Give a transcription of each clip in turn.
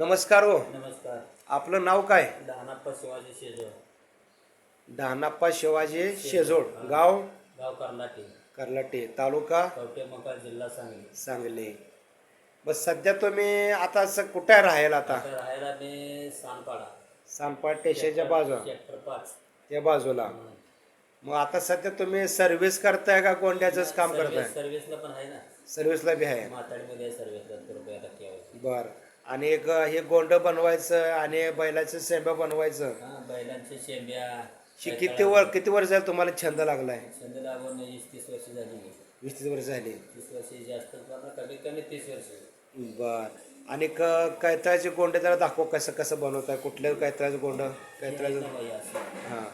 नमस्कार हो. नमस्कार. आपलं नाव काय? लहानाप्पा शिवाजी शेजवळ. डहाणाप्पा शिवाजी शेजोड गाव? गाव कर्नाटी कर्लाटे. तालुका? कवटे मकार जिल्हा सांगली. सांगली. बस सध्या तुम्ही आता असं कुठे राहायला आता? राहायला मी सानपाडा सानपाट स्टेशनच्या बाजूला. सेक्टर पाच. त्या बाजूला. मग आता सध्या तुम्ही सर्व्हिस करताय का गोंड्याचंच काम करताय? सर्व्हिसला पण आहे ना. सर्व्हिसला बी आहे. रुपये टक्के बर. आणि एक हे गोंड बनवायचं आणि बैलाचं सेंबा बनवायचं. हा बैलांच्या शेंब्या हे किती वर किती वर्ष झालं तुम्हाला छंद लागलाय? छंद लागून वीस तीस वर्ष झाली. वीस तीस वर्ष झाली. तीस वर्ष जास्त पण कमीत कमी तीस वर्ष. बर. आणि क कैतळाचे गोंडे जरा दाखव कसं कसं बनवताय? कुठल्या कैतळाचं गोंड? कैतळाचं नाही बाई असं. हां.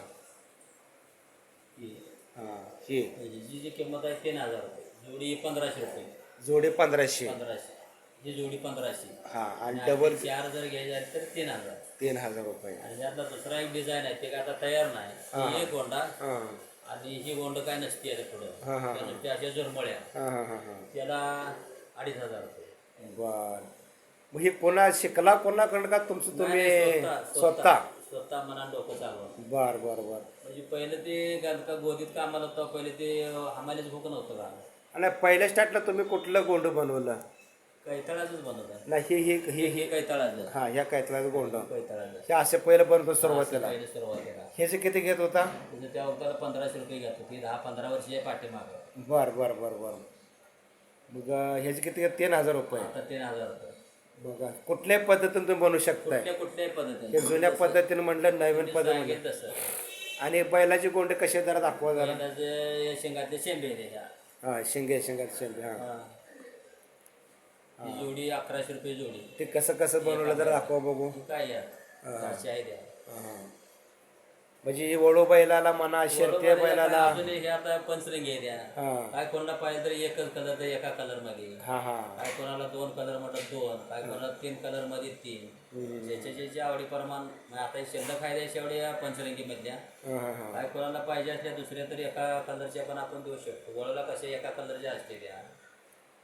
ही. हां. ही जी जी किंमत आहे तीन हजार रुपये. जोडी पंधराशे रुपये. जोडे पंधराशे. पंधराशे. ही जोडी पंधराशे. हां आणि डबल चार जर घ्यायचे तर तीन हजार. तीन हजार रुपये. आणि त्यातला दुसरा एक डिझाईन आहे ते काय आता तयार नाही. हा. एक गोंडा हां. आणि ही गोंड काय नसते आहे पुढं. त्या नुसत्या अशा झुरमळ्या. हां हां हां हां. त्याला अडीच हजार रुपये. बर. मग हे कोणा शिकला कोणाकडं का तुमचं तुम्ही नाही, स्वतः स्वतः. मना डोकं चालवा बर बर बर. म्हणजे पहिलं ते गणका गोदीत कामाला होतं पहिले ते हमालीच भूक नव्हतं का? आणि पहिल्या स्टार्टला तुम्ही कुठलं गोंड बनवलं? कैतळाचंच बनवत नाही ही ही ही हे कैतळाचं. हां ह्या कैतळाचं गोंड. कैतळाचं. हे असे पहिलं बनवतो सुरुवातीला पहिले सुरुवातीला. ह्याचे किती घेत होता? म्हणजे त्या वक्ताला पंधराशे रुपये घेत होती. दहा पंधरा वर्ष पाठीमागं. बर बर बर बर. मग अं, ह्याचे किती घेत? तीन हजार रुपये. आता तीन हजार रुपये. बघा कुठल्याही पद्धतीने तुम्ही बनवू शकताय? कुठल्या कुठल्याही हे पद्धतीने जुन्या पद्धतीने म्हणलं नवीन पद्धत म्हणलं सांगेल तसं. आणि बैलाचे गोंडे कसे जरा दाखवा जरा. बैलाचे शेंगाचे शेंबे त्याच्या हा शिंगे शिंगाचे शेंगे हा. हा. ही जोडी अकराशे रुपये जोडी. ते कसं कसं बनवलं जरा दाखवा बघू. ही काय या चारशे आहे द्या. म्हणजे ही वळू बैलाला म्हणा शर्ती बैलाला अजून हे आता पंचरंगी आहे द्या हा. काय कोणाला पाहिजे तर एकच कलर तर एका कलरमध्ये. हा हा. काय कोणाला दोन कलर म्हटलं दोन. काय कोणाला तीन कलरमध्ये तीन. ज्याच्या ज्याच्या आवडीप्रमाण मग आता शिल्लक आहे शेवटी या पंचरंगी मधल्या हा हा हा. काय कोणाला पाहिजे असल्या दुसऱ्या तरी एका कलरच्या पण आपण देऊ शकतो. वळला कसे एका कलरच्या असते त्या. मग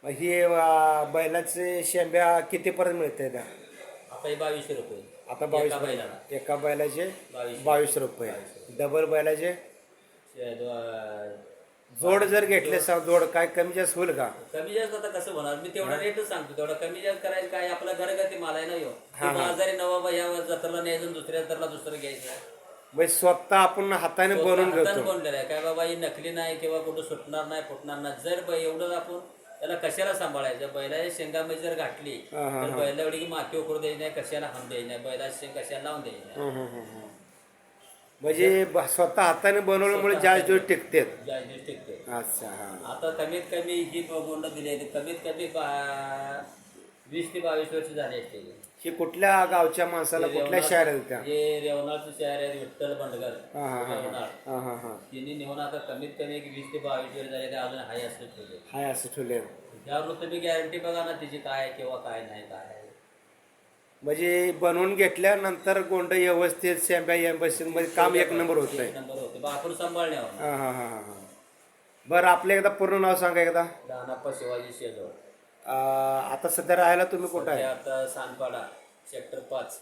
ही बैलाचे शेंब्या कितीपर्यंत मिळते त्या आता हे बावीसशे रुपये. आता बावीस एका बैलाला. एका बैलाचे बावीसशे. बावीस रुपये. डबल बैलाचे? दो- जोड जर घेतले सा जोड काय कमी जास्त होईल का? कमी जास्त आता कसं होणार? मी तेवढा रेटच सांगतो. तेवढा कमी जास्त करायचं काय? आपला घरगती माल आहे ना ह्यो आजारी नवा या जत्रेला न्यायचं आणि दुसऱ्या जत्रेला दुसरं घ्यायचं म्हणजे स्वतः आपण हाताने बनवून हातानं घेतो. बनलेलं आहे. काय बाबा ही नकली नाही किंवा कुठं सुटणार नाही फुटणार नाही. जर बै- एवढं आपण त्याला कशाला सांभाळायचं? बैलाच्या शेंगामध्ये जर घातली तर बैला एवढी माती उकरू द्यायची नाही कशाला हाण द्यायची नाही? बैलाची शेंग कशाला लावून द्यायची नाही. म्हणजे ब- स्वतः हाताने बनवल्यामुळे जास्त दिवस टिकते जास्त दिवस टिकते अच्छा हा. आता कमीत कमी ही गोंड दिली आहे ती कमीत कमी बा- वीस ते बावीस वर्ष झाली असते ही कुठल्या गावच्या माणसाला कुठल्या शहरात त्या हे रेवणाचं शहर आहे विठ्ठल बंडगर. हा हा हा हा. हा हा तिने नेऊन आता कमीत कमी एक वीस ते बावीस वर्ष झाले ते अजून हाय असं ठेवले. हाय असं ठेवले. त्यावर तुम्ही गॅरंटी बघा ना तिची काय आहे किंवा काय नाही काय आहे. म्हणजे बनवून घेतल्यानंतर गोंड व्यवस्थित मध्ये काम एक नंबर होत आहे एक नंबर होते बा आपण सांभाळण्यावर हा हा हा हा हा. बरं आपलं एकदा पूर्ण नाव सांगा एकदा. दानाप्पा शिवाजी शेजवळ. आता सध्या राहायला तुम्ही कुठं आहे? आता सानपाडा सेक्टर पाच.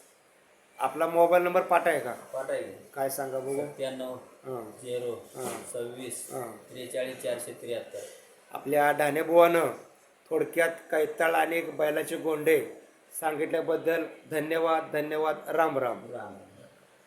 आपला मोबाईल नंबर पाठा आहे का? पाठायचे काय सांगा बघू? सत्त्याण्णव हां. झिरो सव्वीस हां. त्रेचाळीस चारशे त्र्याहत्तर. आपल्या ढाणेबुवानं थोडक्यात कैताळ आणि बैलाचे गोंडे सांगितल्याबद्दल धन्यवाद धन्यवाद राम. राम राम.